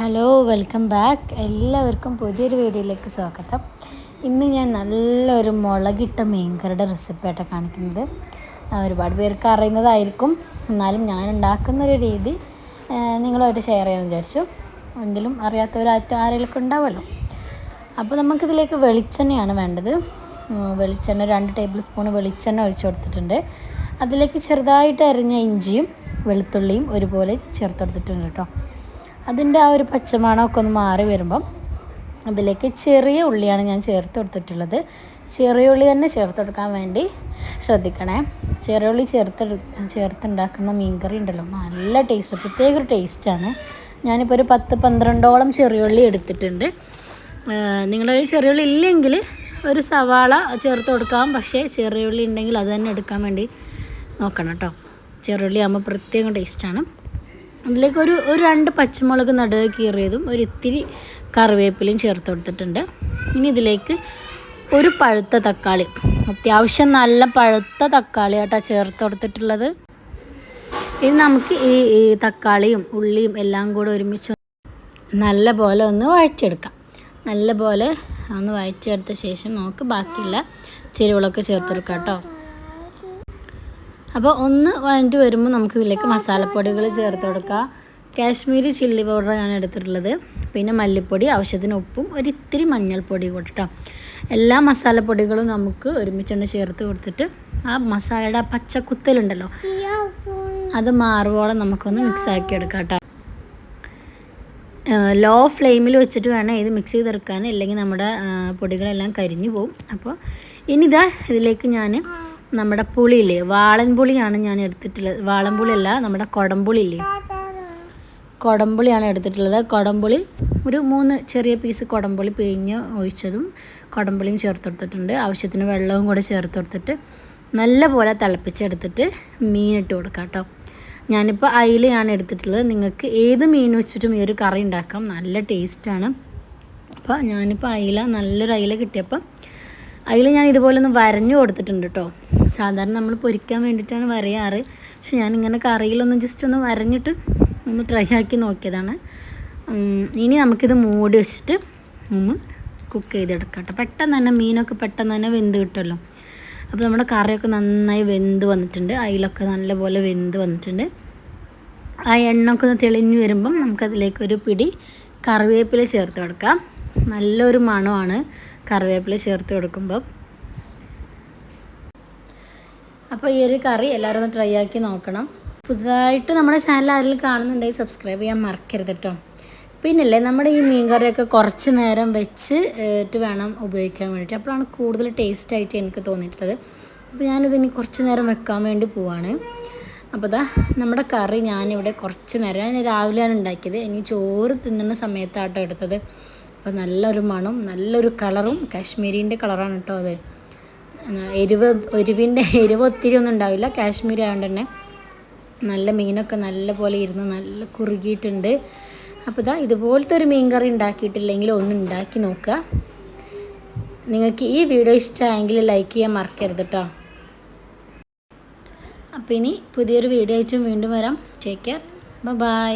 Hello welcome back എല്ലാവർക്കും പുതിയൊരു വീഡിയോയിലേക്ക് സ്വാഗതം. ഇന്ന് ഞാൻ നല്ലൊരു മുളകിട്ട മീൻകറിയുടെ റെസിപ്പിയായിട്ടാണ് കാണിക്കുന്നത്. ഒരുപാട് പേർക്ക് അറിയുന്നതായിരിക്കും. എന്നാലും ഞാൻ ഉണ്ടാക്കുന്നൊരു രീതി നിങ്ങളുമായിട്ട് ഷെയർ ചെയ്യാമെന്ന് വിചാരിച്ചു. എങ്കിലും അറിയാത്തവരായിട്ട് ആരെങ്കിലും ഉണ്ടാവുമല്ലോ. അപ്പോൾ നമുക്കിതിലേക്ക് വെളിച്ചെണ്ണയാണ് വേണ്ടത്. വെളിച്ചെണ്ണ രണ്ട് ടേബിൾ സ്പൂൺ വെളിച്ചെണ്ണ ഒഴിച്ചു കൊടുത്തിട്ടുണ്ട്. അതിലേക്ക് ചെറുതായിട്ട് അരിഞ്ഞ ഇഞ്ചിയും വെളുത്തുള്ളിയും ഒരുപോലെ ചേർത്ത് കൊടുത്തിട്ടുണ്ട് കേട്ടോ. അതിന്റെ ആ ഒരു പച്ചമണമൊക്കെ ഒന്ന് മാറി വരുമ്പം അതിലേക്ക് ചെറിയ ഉള്ളിയാണ് ഞാൻ ചേർത്ത് കൊടുത്തിട്ടുള്ളത്. ചെറിയ ഉള്ളി തന്നെ ചേർത്ത് കൊടുക്കാൻ വേണ്ടി ശ്രദ്ധിക്കണേ. ചെറിയ ഉള്ളി ചേർത്ത് ചേർത്തുണ്ടാക്കുന്ന മീൻകറി ഉണ്ടല്ലോ നല്ല ടേസ്റ്റ് പ്രത്യേക ഒരു ടേസ്റ്റാണ് ഞാനിപ്പോൾ ഒരു പത്ത് പന്ത്രണ്ടോളം ചെറിയുള്ളി എടുത്തിട്ടുണ്ട്. നിങ്ങളുടെ കയ്യിൽ ചെറിയുള്ളി ഇല്ലെങ്കിൽ ഒരു സവാള ചേർത്ത് കൊടുക്കാം. പക്ഷേ ചെറിയ ഉള്ളി ഉണ്ടെങ്കിൽ അത് തന്നെ എടുക്കാൻ വേണ്ടി നോക്കണം കേട്ടോ. ചെറിയുള്ളി ആകുമ്പോൾ പ്രത്യേകം ടേസ്റ്റാണ് അതിലേക്ക് ഒരു ഒരു രണ്ട് പച്ചമുളക് നടുവ് കീറിയതും ഒരു ഇത്തിരി കറിവേപ്പിലയും ചേർത്ത് കൊടുത്തിട്ടുണ്ട്. ഇനി ഇതിലേക്ക് ഒരു പഴുത്ത തക്കാളി. അത്യാവശ്യം നല്ല പഴുത്ത തക്കാളി ആട്ടാ ചേർത്ത് കൊടുത്തിട്ടുള്ളത്. ഇനി നമുക്ക് ഈ ഈ തക്കാളിയും ഉള്ളിയും എല്ലാം കൂടെ ഒരുമിച്ച് നല്ല പോലെ ഒന്ന് വഴറ്റിയെടുക്കാം. നല്ല പോലെ ഒന്ന് വഴറ്റിയെടുത്ത ശേഷം നമുക്ക് ബാക്കിയുള്ള ചേരുവകളൊക്കെ ചേർത്തെടുക്കാം കേട്ടോ. അപ്പോൾ ഒന്ന് വഴറ്റി വരുമ്പോൾ നമുക്ക് ഇതിലേക്ക് മസാലപ്പൊടികൾ ചേർത്ത് കൊടുക്കുക കാശ്മീരി ചില്ലി പൗഡർ ഞാൻ എടുത്തിട്ടുള്ളത്. പിന്നെ മല്ലിപ്പൊടി ആവശ്യത്തിന് ഉപ്പും ഒരു ഇത്തിരി മഞ്ഞൾപ്പൊടി കൂട്ടിട്ടോ എല്ലാ മസാലപ്പൊടികളും നമുക്ക് ഒരുമിച്ചൊന്ന് ചേർത്ത് കൊടുത്തിട്ട് ആ മസാലയുടെ ആ പച്ചക്കുത്തലുണ്ടല്ലോ അത് മാറുവോളം നമുക്കൊന്ന് മിക്സ് ആക്കി എടുക്കാം കേട്ടോ. ലോ ഫ്ലെയിമിൽ വെച്ചിട്ട് വേണം ഇത് മിക്സ് ചെയ്തെടുക്കാൻ. അല്ലെങ്കിൽ നമ്മുടെ പൊടികളെല്ലാം കരിഞ്ഞു പോകും അപ്പോൾ ഇനി ഇതാ ഇതിലേക്ക് ഞാൻ നമ്മുടെ പുളിയില്ലേ? വാളൻ പുളിയാണ് ഞാൻ എടുത്തിട്ടുള്ളത്. വാളൻ പുളിയല്ല നമ്മുടെ കുടംപുളിയില്ലേ? കുടംപുളിയാണ് എടുത്തിട്ടുള്ളത്. കുടംപുളി ഒരു മൂന്ന് ചെറിയ പീസ് കുടംപുളി പിഴിഞ്ഞ് ഒഴിച്ചതും കുടംപുളിയും ചേർത്ത് കൊടുത്തിട്ടുണ്ട്. ആവശ്യത്തിന് വെള്ളവും കൂടെ ചേർത്ത് കൊടുത്തിട്ട് നല്ലപോലെ തിളപ്പിച്ചെടുത്തിട്ട് മീനിട്ട് കൊടുക്കാം കേട്ടോ. ഞാനിപ്പോൾ അയിലയാണ് എടുത്തിട്ടുള്ളത്. നിങ്ങൾക്ക് ഏത് മീൻ വെച്ചിട്ടും ഈ ഒരു കറി ഉണ്ടാക്കാം. നല്ല ടേസ്റ്റാണ് അപ്പോൾ ഞാനിപ്പോൾ അയില നല്ലൊരു അയില കിട്ടിയപ്പോൾ അയില ഞാൻ ഇതുപോലെ ഒന്ന് വരഞ്ഞു കൊടുത്തിട്ടുണ്ട് കേട്ടോ. സാധാരണ നമ്മൾ പൊരിക്കാൻ വേണ്ടിയിട്ടാണ് വരയാറ്. പക്ഷെ ഞാനിങ്ങനെ കറിയിലൊന്ന് ജസ്റ്റ് ഒന്ന് വരഞ്ഞിട്ട് ഒന്ന് ട്രൈ ആക്കി നോക്കിയതാണ്. ഇനി നമുക്കിത് മൂടി വെച്ചിട്ട് ഒന്ന് കുക്ക് ചെയ്തെടുക്കാം കേട്ടോ പെട്ടെന്ന് തന്നെ മീനൊക്കെ പെട്ടെന്ന് തന്നെ വെന്ത് കിട്ടുമല്ലോ. അപ്പോൾ നമ്മുടെ കറിയൊക്കെ നന്നായി വെന്ത് വന്നിട്ടുണ്ട്. അയിലൊക്കെ നല്ലപോലെ വെന്ത് വന്നിട്ടുണ്ട്. ആ എണ്ണ ഒക്കെ ഒന്ന് തെളിഞ്ഞ് വരുമ്പം നമുക്കതിലേക്ക് ഒരു പിടി കറിവേപ്പില ചേർത്ത് കൊടുക്കാം. നല്ലൊരു മണമാണ് കറിവേപ്പില ചേർത്ത് കൊടുക്കുമ്പം. അപ്പോൾ ഈ ഒരു കറി എല്ലാവരും ഒന്ന് ട്രൈ ആക്കി നോക്കണം. പുതുതായിട്ട് നമ്മുടെ ചാനൽ ആരെങ്കിലും കാണുന്നുണ്ടെങ്കിൽ സബ്സ്ക്രൈബ് ചെയ്യാൻ മറക്കരുത് കേട്ടോ പിന്നല്ലേ നമ്മുടെ ഈ മീൻ കറിയൊക്കെ കുറച്ച് നേരം വെച്ച് ഇട്ട് വേണം ഉപയോഗിക്കാൻ വേണ്ടിയിട്ട്. അപ്പോഴാണ് കൂടുതൽ ടേസ്റ്റ് ആയിട്ട് എനിക്ക് തോന്നിയിട്ടുള്ളത്. അപ്പോൾ ഞാനിതിന് കുറച്ച് നേരം വെക്കാൻ വേണ്ടി പോവാണ്. അപ്പോൾ ദാ നമ്മുടെ കറി ഞാനിവിടെ കുറച്ച് നേരം ഞാൻ രാവിലെയാണ് ഉണ്ടാക്കിയത്. ഇനി ചോറ് തിന്നുന്ന സമയത്താട്ടോ എടുത്തത്. അപ്പോൾ നല്ലൊരു മണം നല്ലൊരു കളറും കാശ്മീരിന്റെ കളറാണ് കേട്ടോ അത്. എരിവ് എരിവിന്റെ എരിവ് ഒത്തിരി ഒന്നും ഉണ്ടാവില്ല. കാശ്മീരി ആയതുകൊണ്ട് തന്നെ നല്ല മീനൊക്കെ നല്ല പോലെ ഇരുന്ന് നല്ല കുറുകിയിട്ടുണ്ട്. അപ്പോൾ ഇതാ ഇതുപോലത്തെ ഒരു മീൻ കറി ഉണ്ടാക്കിയിട്ടില്ലെങ്കിൽ ഒന്ന് ഉണ്ടാക്കി നോക്കുക. നിങ്ങൾക്ക് ഈ വീഡിയോ ഇഷ്ടമായെങ്കിൽ ലൈക്ക് ചെയ്യാൻ മറക്കരുത് കേട്ടോ അപ്പോൾ ഇനി പുതിയൊരു വീഡിയോ ആയിട്ടും വീണ്ടും വരാം. Take care bye